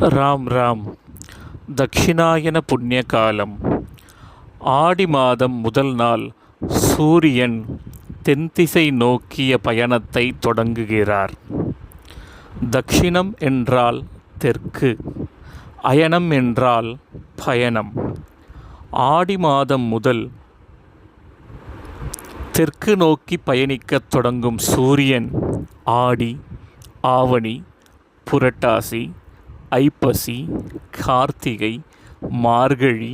ராம் ராம். தக்ஷிணாயன புண்ணிய காலம் ஆடி மாதம் முதல் நாள் சூரியன் தென்திசை நோக்கிய பயணத்தை தொடங்குகிறார். தக்ஷிணம் என்றால் தெற்கு அயனம் என்றால் பயணம். ஆடி மாதம் முதல் தெற்கு நோக்கி பயணிக்கத் தொடங்கும் சூரியன் ஆடி ஆவணி புரட்டாசி ஐப்பசி கார்த்திகை மார்கழி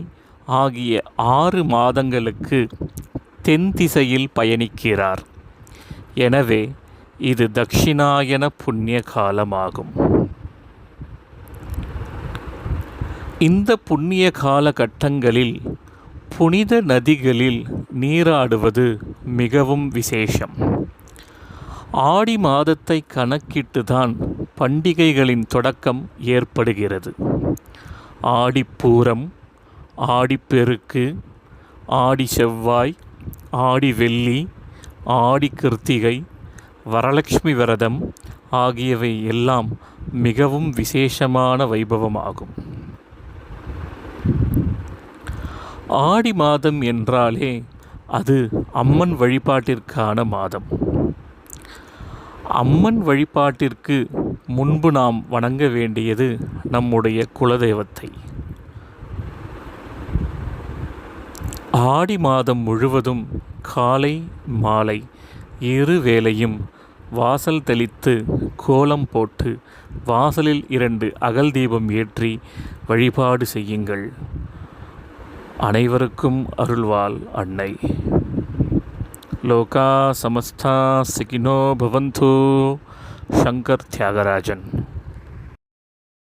ஆகிய ஆறு மாதங்களுக்கு தென் திசையில் பயணிக்கிறார். எனவே இது தக்ஷிணாயன புண்ணிய காலமாகும். இந்த புண்ணிய காலகட்டங்களில் புனித நதிகளில் நீராடுவது மிகவும் விசேஷம். ஆடி மாதத்தை கணக்கிட்டுதான் பண்டிகைகளின் தொடக்கம் ஏற்படுகிறது. ஆடிப்பூரம் ஆடிப்பெருக்கு ஆடி செவ்வாய் ஆடி வெள்ளி ஆடி கிருத்திகை வரலட்சுமி விரதம் ஆகியவை எல்லாம் மிகவும் விசேஷமான வைபவமாகும். ஆடி மாதம் என்றாலே அது அம்மன் வழிபாட்டிற்கான மாதம். அம்மன் வழிபாட்டிற்கு முன்பு நாம் வணங்க வேண்டியது நம்முடைய குலதெய்வத்தை. ஆடி மாதம் முழுவதும் காலை மாலை இரு வேளையும் வாசல் தெளித்து கோலம் போட்டு வாசலில் இரண்டு அகல் தீபம் ஏற்றி வழிபாடு செய்யுங்கள். அனைவருக்கும் அருள்வாள் அன்னை. लोका समस्था सिकिनो भवंतु शंकर त्यागराजन